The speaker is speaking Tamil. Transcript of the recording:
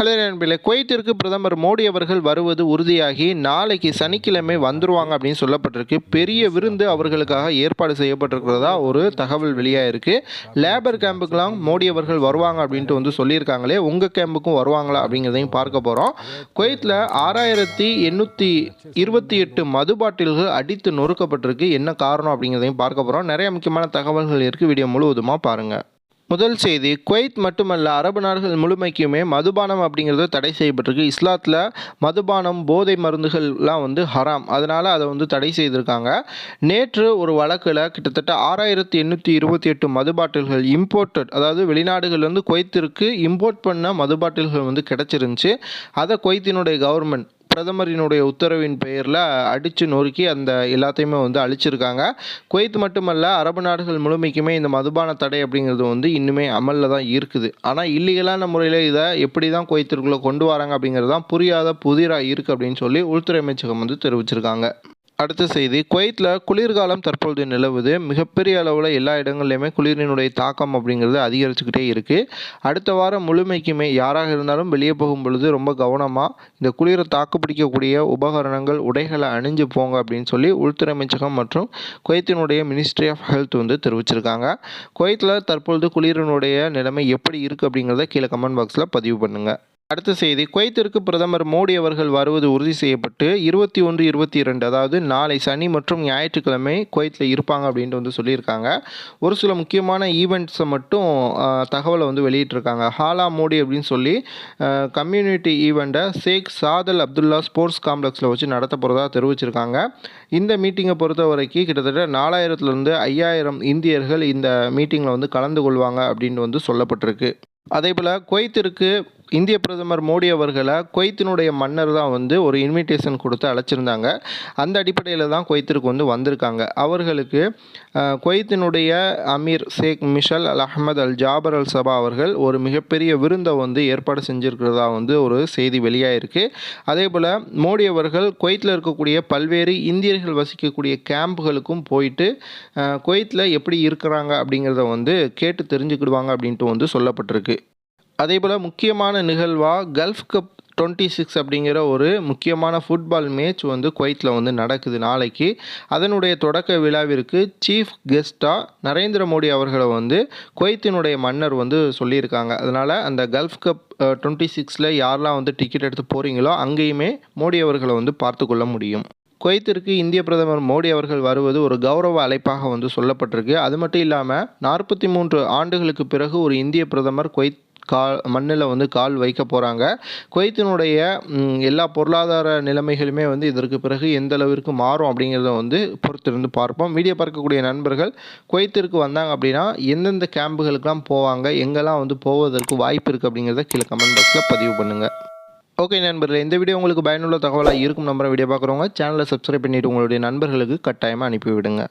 ஹலோ நண்பர்களே குவைத்திற்கு பிரதமர் மோடி அவர்கள் வருவது உறுதியாகி நாளைக்கு சனிக்கிழமை வந்துருவாங்க அப்படின்னு சொல்லப்பட்டிருக்கு. பெரிய விருந்து அவர்களுக்காக ஏற்பாடு செய்யப்பட்டிருக்கிறதா ஒரு தகவல் வெளியாயிருக்கு. லேபர் கேம்புக்கெலாம் மோடி அவர்கள் வருவாங்க அப்படின்ட்டு வந்து சொல்லியிருக்காங்களே உங்கள் கேம்புக்கும் வருவாங்களா அப்படிங்கிறதையும் பார்க்க போகிறோம் குவைத்தில் ஆறாயிரத்தி எண்ணூற்றி இருபத்தி எட்டு மது பாட்டில்கள் அடித்து நொறுக்கப்பட்டிருக்கு. என்ன காரணம் அப்படிங்கிறதையும் பார்க்க போகிறோம் நிறைய முக்கியமான தகவல்கள் இருக்குது வீடியோ முழுவதுமாக பாருங்கள் முதல் செய்தி குவைத் மட்டுமல்ல அரபு நாடுகள் முழுமைக்குமே மதுபானம் அப்படிங்கிறது தடை செய்யப்பட்டிருக்கு. இஸ்லாத்தில் மதுபானம் போதை மருந்துகள்லாம் வந்து ஹராம். அதனால் அதை வந்து தடை செய்திருக்காங்க. நேற்று ஒரு வழக்கில் கிட்டத்தட்ட ஆறாயிரத்தி எண்ணூற்றி இருபத்தி எட்டு மது பாட்டில்கள் இம்போர்ட்டட் அதாவது வெளிநாடுகள்லேருந்து குவைத்திற்கு இம்போர்ட் பண்ண மது பாட்டில்கள் வந்து கிடச்சிருந்துச்சு. அதை குவைத்தினுடைய கவர்மெண்ட் பிரதமரினுடைய உத்தரவின் பெயரில் அடித்து நொறுக்கி அந்த எல்லாத்தையுமே வந்து அழிச்சிருக்காங்க. குவைத் மட்டுமல்ல அரபு நாடுகள் முழுமைக்குமே இந்த மதுபான தடை அப்படிங்கிறது வந்து இன்னுமே அமலில் தான் இருக்குது. ஆனால் இல்லீகலான முறையில் இதை எப்படி தான் குவைத்திற்குள்ளே கொண்டு வராங்க அப்படிங்கிறது தான் புரியாத புதிராக இருக்குது அப்படின்னு சொல்லி உள்துறை அமைச்சகம் வந்து தெரிவிச்சிருக்காங்க. அடுத்த செய்தி. குவைத்தில் குளிர்காலம் தற்பொழுது நிலவுது. மிகப்பெரிய அளவில் எல்லா இடங்கள்லையுமே குளிரினுடைய தாக்கம் அப்படிங்கிறது அதிகரிச்சுக்கிட்டே இருக்குது அடுத்த வாரம் முழுமைக்குமே யாராக இருந்தாலும் வெளியே போகும் பொழுது ரொம்ப கவனமாக இந்த குளிரை தாக்குப்பிடிக்கக்கூடிய உபகரணங்கள் உடைகளை அணிஞ்சு போங்க அப்படின்னு சொல்லி உள்துறை அமைச்சகம் மற்றும் குவைத்தினுடைய மினிஸ்ட்ரி ஆஃப் ஹெல்த் வந்து தெரிவிச்சிருக்காங்க. குவைத்தில் தற்பொழுது குளிரினுடைய நிலைமை எப்படி இருக்குது அப்படிங்கிறத கீழே கமெண்ட் பாக்ஸில் பதிவு பண்ணுங்கள் அடுத்த செய்தி குவைத்திற்கு பிரதமர் மோடி அவர்கள் வருவது உறுதி செய்யப்பட்டு இருபத்தி ஒன்று இருபத்தி இரண்டு அதாவது நாளை சனி மற்றும் ஞாயிற்றுக்கிழமை குவைத்தில் இருப்பாங்க அப்படின்ட்டு வந்து சொல்லியிருக்காங்க. ஒரு சில முக்கியமான ஈவெண்ட்ஸை மட்டும் தகவலை வந்து வெளியிட்டிருக்காங்க. ஹாலா மோடி அப்படின்னு சொல்லி கம்யூனிட்டி ஈவெண்ட்டை ஷேக் சாதல் அப்துல்லா ஸ்போர்ட்ஸ் காம்ப்ளெக்ஸில் வச்சு நடத்த போகிறதா தெரிவிச்சிருக்காங்க. இந்த மீட்டிங்கை பொறுத்த வரைக்கும் கிட்டத்தட்ட நாலாயிரத்துலேருந்து ஐயாயிரம் இந்தியர்கள் இந்த மீட்டிங்கில் வந்து கலந்து கொள்வாங்க அப்படின்ட்டு வந்து சொல்லப்பட்டிருக்கு. அதே போல் குவைத்திற்கு இந்திய பிரதமர் மோடி அவர்களை குவைத்தினுடைய மன்னர் தான் வந்து ஒரு இன்விடேஷன் கொடுத்து அழைச்சிருந்தாங்க. அந்த அடிப்படையில் தான் குவைத்திற்கு வந்து வந்திருக்காங்க. அவர்களுக்கு குவைத்தினுடைய amir Sheikh Mishal Al Ahmad Al Jaber Al Sabah அவர்கள் ஒரு மிகப்பெரிய விருந்தை வந்து ஏற்பாடு செஞ்சுருக்கிறதா வந்து ஒரு செய்தி வெளியாயிருக்கு. அதே போல் மோடி அவர்கள் குவைத்தில் இருக்கக்கூடிய பல்வேறு இந்தியர்கள் வசிக்கக்கூடிய கேம்புகளுக்கும் போயிட்டு குவைத்தில் எப்படி இருக்கிறாங்க அப்படிங்கிறத வந்து கேட்டு தெரிஞ்சுக்கிடுவாங்க அப்படின்ட்டு வந்து சொல்லப்பட்டிருக்கு. அதே போல் முக்கியமான நிகழ்வாக கல்ஃப் கப் டுவெண்ட்டி சிக்ஸ் அப்படிங்கிற ஒரு முக்கியமான ஃபுட்பால் மேட்ச் வந்து குவைத்தில் வந்து நடக்குது நாளைக்கு. அதனுடைய தொடக்க விழாவிற்கு சீஃப் கெஸ்ட்டாக நரேந்திர மோடி அவர்களை வந்து குவைத்தினுடைய மன்னர் வந்து சொல்லியிருக்காங்க. அதனால் அந்த கல்ஃப் கப் டுவெண்ட்டி சிக்ஸில் யாரெல்லாம் வந்து டிக்கெட் எடுத்து போகிறீங்களோ அங்கேயுமே மோடி அவர்களை வந்து பார்த்து கொள்ள முடியும். குவைத்திற்கு இந்திய பிரதமர் மோடி அவர்கள் வருவது ஒரு கௌரவ அழைப்பாக வந்து சொல்லப்பட்டிருக்கு. அது மட்டும் இல்லாமல் நாற்பத்தி மூன்று ஆண்டுகளுக்கு பிறகு ஒரு இந்திய பிரதமர் குவைத் கால் மண்ணில் வந்து கால் வைக்க போகிறாங்க குவைத்தினுடைய எல்லா பொருளாதார நிலைமைகளுமே வந்து இதற்கு பிறகு எந்த அளவிற்கு மாறும் அப்படிங்கிறத வந்து பொறுத்திருந்து பார்ப்போம். வீடியோ பார்க்கக்கூடிய நண்பர்கள் குவைத்திற்கு வந்தாங்க அப்படின்னா எந்தெந்த கேம்புகளுக்கெல்லாம் போவாங்க எங்கெல்லாம் வந்து போவதற்கு வாய்ப்பு இருக்குது அப்படிங்கிறத கீழே கமெண்ட் பாக்ஸில் பதிவு பண்ணுங்கள் ஓகே நண்பர்களே இந்த வீடியோ உங்களுக்கு பயனுள்ள தகவலாக இருக்கும் நம்பரை வீடியோ பார்க்குறவங்க சேனலை சப்ஸ்கிரைப் பண்ணிவிட்டு உங்களுடைய நண்பர்களுக்கு கட்டாயமாக அனுப்பிவிடுங்க